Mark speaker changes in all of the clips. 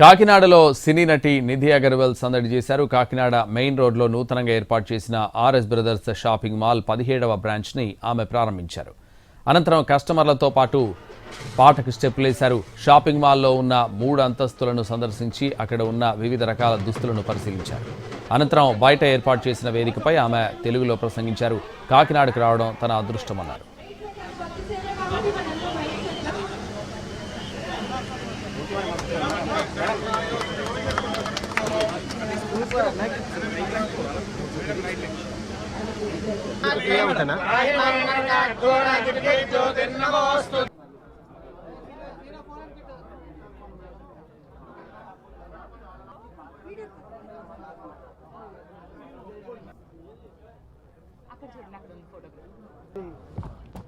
Speaker 1: కాకినాడలో సినీ నటి నిధి అగర్వాల్ సందడి చేశారు. కాకినాడ మెయిన్ రోడ్లో నూతనంగా ఏర్పాటు చేసిన ఆర్ఎస్ బ్రదర్స్ షాపింగ్ మాల్ పదిహేడవ బ్రాంచ్ని ఆమె ప్రారంభించారు. అనంతరం కస్టమర్లతో పాటు పాటకు స్టెప్పులేశారు షాపింగ్ మాల్లో ఉన్న మూడు అంతస్తులను సందర్శించి అక్కడ ఉన్న వివిధ రకాల దుస్తులను పరిశీలించారు. అనంతరం బయట ఏర్పాటు చేసిన వేదికపై ఆమె తెలుగులో ప్రసంగించారు. కాకినాడకు రావడం తన అదృష్టమన్నారు.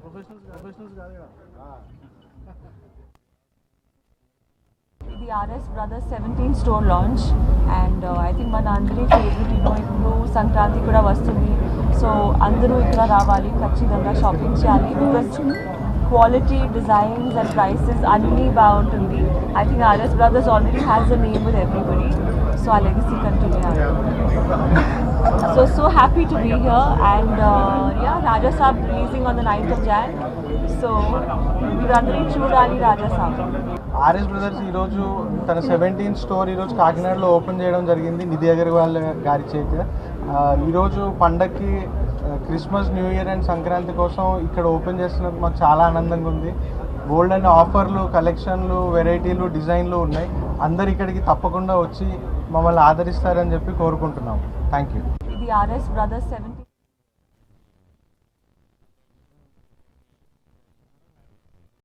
Speaker 2: ప్రొఫెషనల్స్ ప్రొఫెషనల్స్ కాదు కదా RS RS brothers seventeen store launch and I think మన అందరి ఫేవరెట్ యూనో ఇప్పుడు సంక్రాంతి కూడా వస్తుంది. సో అందరూ ఇక్కడ రావాలి ఖచ్చితంగా షాపింగ్ చేయాలి because quality designs and prices అన్నీ బాగుంటుంది. I think RS brothers already has a name with everybody so uh legacy continue so so happy to be here and yeah Raja Saab releasing on the ninth of Jan so మీరందరూ చూడాలి రాజా సాబ్
Speaker 3: RS brothers ఈరోజు తన seventeen store ఈరోజు కాకినాడలో open చేయడం జరిగింది. నిధి అగర్వాల్ గారి చేత. ఈరోజు పండక్కి Christmas new year and Sankranti కోసం ఇక్కడ ఓపెన్ చేస్తున్నందుకు మాకు చాలా ఆనందంగా ఉంది. గోల్డ్ అండ్ ఆఫర్లు కలెక్షన్లు వెరైటీలు డిజైన్లు ఉన్నాయి. అందరు ఇక్కడికి తప్పకుండా వచ్చి మమ్మల్ని ఆదరిస్తారని చెప్పి కోరుకుంటున్నాం. థ్యాంక్ యూ
Speaker 2: ఇది ఆర్ఎస్ బ్రదర్స్ సెవెన్